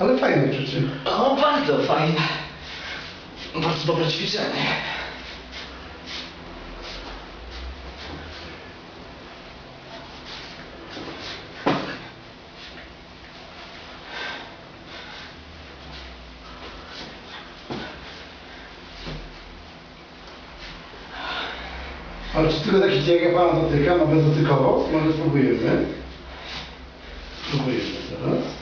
Ale fajne przeczyny. O, bardzo fajne. Bardzo dobre ćwiczenie. Ale czy tylko taki dzień, jak Pana dotyka, ma bezdotykowo? Może spróbujemy. Spróbujemy teraz.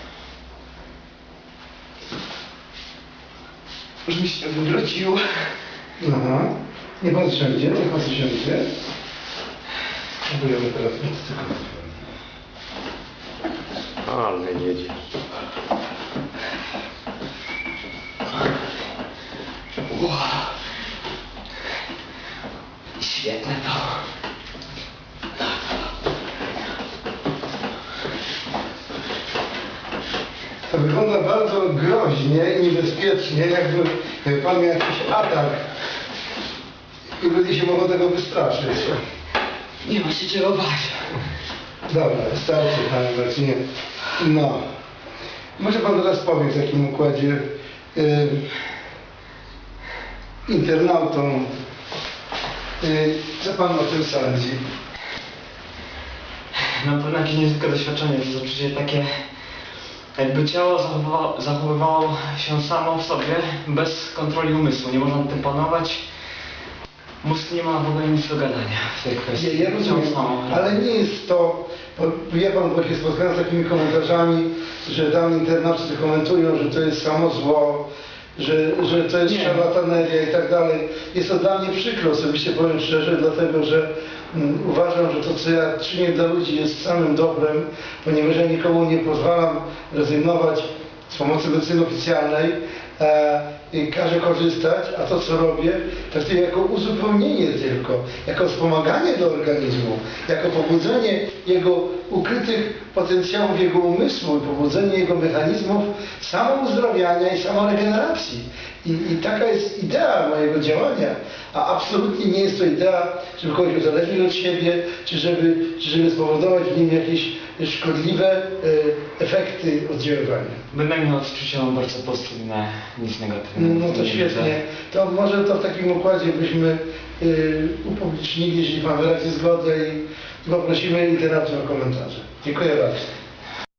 Już mi się wywrócił. Aha. Nie Pan siądzie, nie Pan siądzie. Spróbujemy teraz bezdotykowo. Ale jedzie. Wow. Świetne to. To wygląda bardzo groźnie i niebezpiecznie, jakby Pan miał jakiś atak. I ludzie się mogą tego wystraszyć. Nie ma się czego bać. Dobra, starczy Panie Marcinie. No. Może Pan teraz powie w takim układzie y, internautom, y, co Pan o tym sądzi? Na pewno jakieś niezwykłe doświadczenie, to uczucie takie, jakby ciało zachowywało, zachowywało się samo w sobie, bez kontroli umysłu. Nie można nad tym panować. Mózg nie ma w ogóle nic do gadania w tej kwestii. Ja, ja rozumiem, ale nie jest to, bo wie Pan, się spotkałem z takimi komentarzami, że tam internauty komentują, że to jest samo zło, że, że to jest szarlataneria i tak dalej. Jest to dla mnie przykro, osobiście powiem szczerze, dlatego że mm, uważam, że to, co ja czynię dla ludzi jest samym dobrem, ponieważ ja nikomu nie pozwalam rezygnować z pomocy medycyny oficjalnej e, i każę korzystać, a to co robię, traktuję jako uzupełnienie tylko, jako wspomaganie do organizmu, jako pobudzenie jego ukrytych potencjałów jego umysłu pobudzenie jego mechanizmów samouzdrawiania i samoregeneracji. I, I taka jest idea mojego działania, a absolutnie nie jest to idea, żeby kogoś uzależnić od siebie, czy żeby, czy żeby spowodować w nim jakieś szkodliwe e, efekty oddziaływania. Bynajmniej odczucia mam bardzo pozytywne, nic negatywnego. No to Nie świetnie. To może to w takim układzie byśmy y, upublicznili, jeśli Pan wyrazi zgodę i poprosimy internautów o komentarze. Dziękuję bardzo.